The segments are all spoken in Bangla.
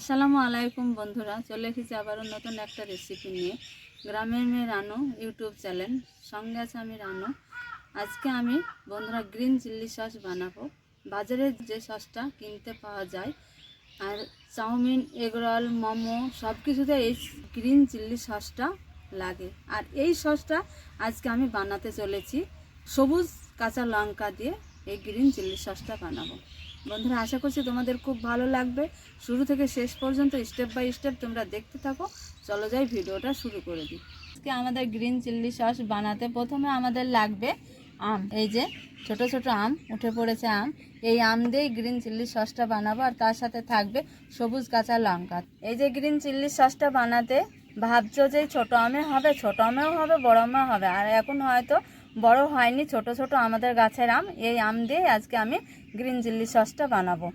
আসসালামু আলাইকুম বন্ধুরা, চলে এসেছি আবারও নতুন একটা রেসিপি নিয়ে। গ্রামের মেয়ে রানু ইউটিউব চ্যানেল সঙ্গে আছে আমি রানু। আজকে আমি বন্ধুরা গ্রিন চিল্লি সস বানাবো। বাজারে যে সসটা কিনতে পাওয়া যায়, আর চাউমিন, এগরোল, মোমো সব কিছুতে এই গ্রিন চিল্লি সসটা লাগে। আর এই সসটা আজকে আমি বানাতে চলেছি। সবুজ, কাঁচা লঙ্কা দিয়ে এই গ্রিন চিল্লি সসটা বানাবো। বন্ধুরা, আশা করছি তোমাদের খুব ভালো লাগবে। শুরু থেকে শেষ পর্যন্ত স্টেপ বাই স্টেপ তোমরা দেখতে থাকো। চলো যাই, ভিডিওটা শুরু করে দিই। আজকে আমাদের গ্রিন চিল্লি সস বানাতে প্রথমে আমাদের লাগবে আম। এই যে ছোট ছোট আম, উঠে পড়েছে আম। এই আম দিয়েই গ্রিন চিল্লি সসটা বানাবো, আর তার সাথে থাকবে সবুজ কাঁচা লঙ্কা। এই যে গ্রিন চিল্লি সসটা বানাতে ভাবছ যে ছোট আমে হবে, ছোট আমেও হবে, বড় আমেও হবে। আর এখন হয়তো বড় হয়নি, ছোট ছোট আমাদের গাছের আম। এই আম দিয়ে আজকে আমি গ্রিন চিল্লি সসটা বানাবো।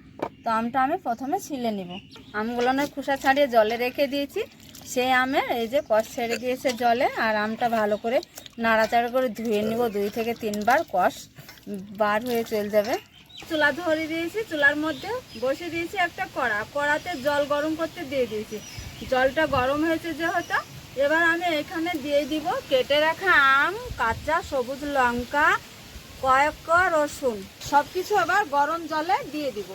তো আমটা আমি প্রথমে ছিলে নিব। আমগুলো না খোসা ছাড়িয়ে জলে রেখে দিয়েছি। সেই আমের এই যে কষ ছেড়ে দিয়েছে জলে, আর আমটা ভালো করে নাড়াচাড়া করে ধুয়ে নিব। দুই থেকে তিনবার কষ বার হয়ে চলে যাবে। চুলা ধরে দিয়েছি, চুলার মধ্যে বসে দিয়েছি একটা কড়া। কড়াতে জল গরম করতে দিয়ে দিয়েছি। জলটা গরম হয়েছে যেহেতু, এবার আমি এখানে দিয়ে দিব কেটে রাখা আম, কাঁচা, সবুজ লঙ্কা কয়েক রসুন। সব কিছু আবার গরম জলে দিয়ে দিব।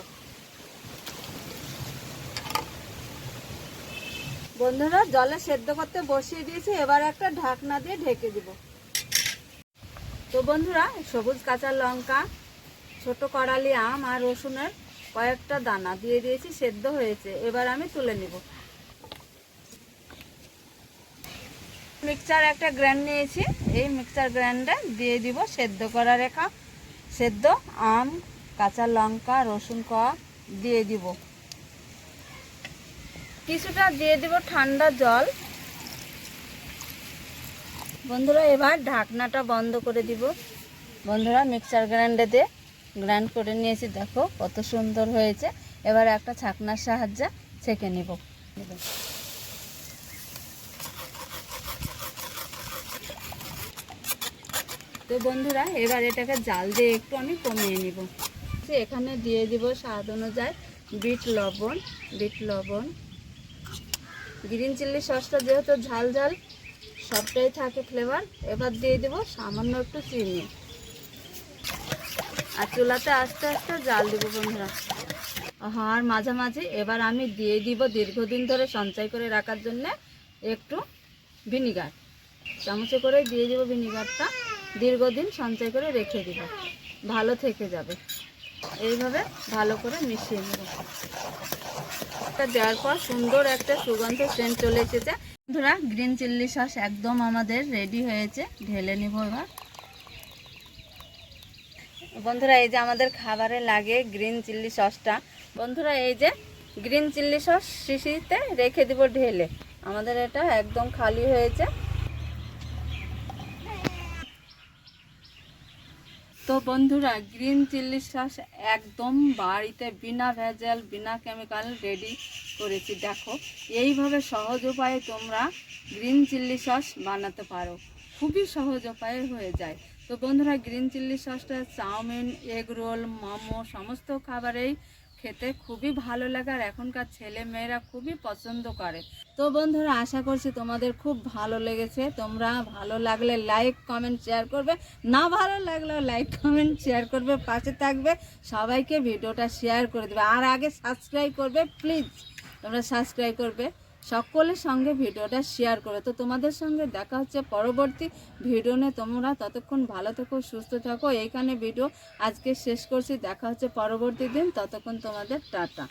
বন্ধুরা, জলে সেদ্ধ করতে বসিয়ে দিয়েছি, এবার একটা ঢাকনা দিয়ে ঢেকে দিব। তো বন্ধুরা, সবুজ কাঁচা লঙ্কা, ছোট কড়ালি, আম আর রসুনের কয়েকটা দানা দিয়ে দিয়েছি, সেদ্ধ হয়েছে। এবার আমি তুলে নিব। মিক্সচার একটা গ্র্যান্ড নিয়েছি। এই মিক্সচার গ্র্যান্ডে দিয়ে দিব সেদ্ধ করা রেখা। সেদ্ধ আম, কাঁচা লঙ্কা, রসুন কোয়া দিয়ে দিব। কিছুটা দিয়ে দিব ঠান্ডা জল। বন্ধুরা, এবার ঢাকনাটা বন্ধ করে দিব। বন্ধুরা মিক্সচার গ্রাইন্ডে দিয়ে গ্রাইন্ড করে নিয়েছি। দেখো কত সুন্দর হয়েছে। এবার একটা ছাকনার সাহায্যে ছেঁকে নিব। তো বন্ধুরা, এবার এটাকে জাল দিয়ে একটু আমি কমিয়ে নিব। এখানে দিয়ে দিব স্বাদ অনুযায়ী বিট লবণ বিট লবণ। গ্রিন চিল্লি সসটা যেহেতু ঝাল ঝাল, সবটাই থাকে ফ্লেভার এবার দিয়ে দিব সামান্য একটু চিনি। আর চুলাতে আস্তে আস্তে জাল দিব বন্ধুরা। আর মাঝামাঝি এবার আমি দিয়ে দিব দীর্ঘদিন ধরে সঞ্চয় করে রাখার জন্য একটু ভিনিগার। চামচে করে দিয়ে দিব ভিনিগারটা। দীর্ঘদিন সঞ্চয় করে রেখে দিব। ভালো থেকে যাবে। এইভাবে ভালো করে মিশিয়ে নেব। এটা দেওয়ার পর সুন্দর একটা সুগন্ধ সেন্ট চলে এসেছে। বন্ধুরা গ্রিন চিল্লি সস একদম আমাদের রেডি হয়েছে। ঢেলে নিব এবার। বন্ধুরা, এই যে আমাদের খাবারে লাগে গ্রিন চিল্লি সসটা বন্ধুরা, এই যে গ্রিন চিল্লি সস শিশিতে রেখে দিব ঢেলে। আমাদের এটা একদম খালি হয়েছে। তো বন্ধুরা, গ্রিন চিলি সস একদম বাড়িতে বিনা ভেজাল, বিনা কেমিক্যাল রেডি করেছি। দেখো, এইভাবে সহজ উপায়ে তোমরা গ্রিন চিলি সস বানাতে পারো। খুবই সহজ উপায়ে হয়ে যায়। তো বন্ধুরা, গ্রিন চিলি সসটা চাউমিন, এগ রোল, মোমো, সমস্ত খাবারেই খেতে খুবই ভালো লাগে আর এখনকার ছেলে মেয়েরা খুবই পছন্দ করে। তো বন্ধুরা, আশা করছি তোমাদের খুব ভালো লেগেছে। তোমরা ভালো লাগলে লাইক কমেন্ট শেয়ার করবে। না ভালো লাগলেও লাইক কমেন্ট শেয়ার করবে। পাশে থাকবে। সবাইকে ভিডিওটা শেয়ার করে দেবে। আর আগে সাবস্ক্রাইব করবে প্লিজ তোমরা সাবস্ক্রাইব করবে। সকলের সঙ্গে ভিডিওটা শেয়ার করো। তো তোমাদের সঙ্গে দেখা হচ্ছে পরবর্তী ভিডিও নিয়ে। তোমরা ততক্ষণ ভালো থেকো, সুস্থ থাকো। এইখানে ভিডিও আজকে শেষ করছি। দেখা হচ্ছে পরবর্তী দিন। ততক্ষণ তোমাদের টাটা।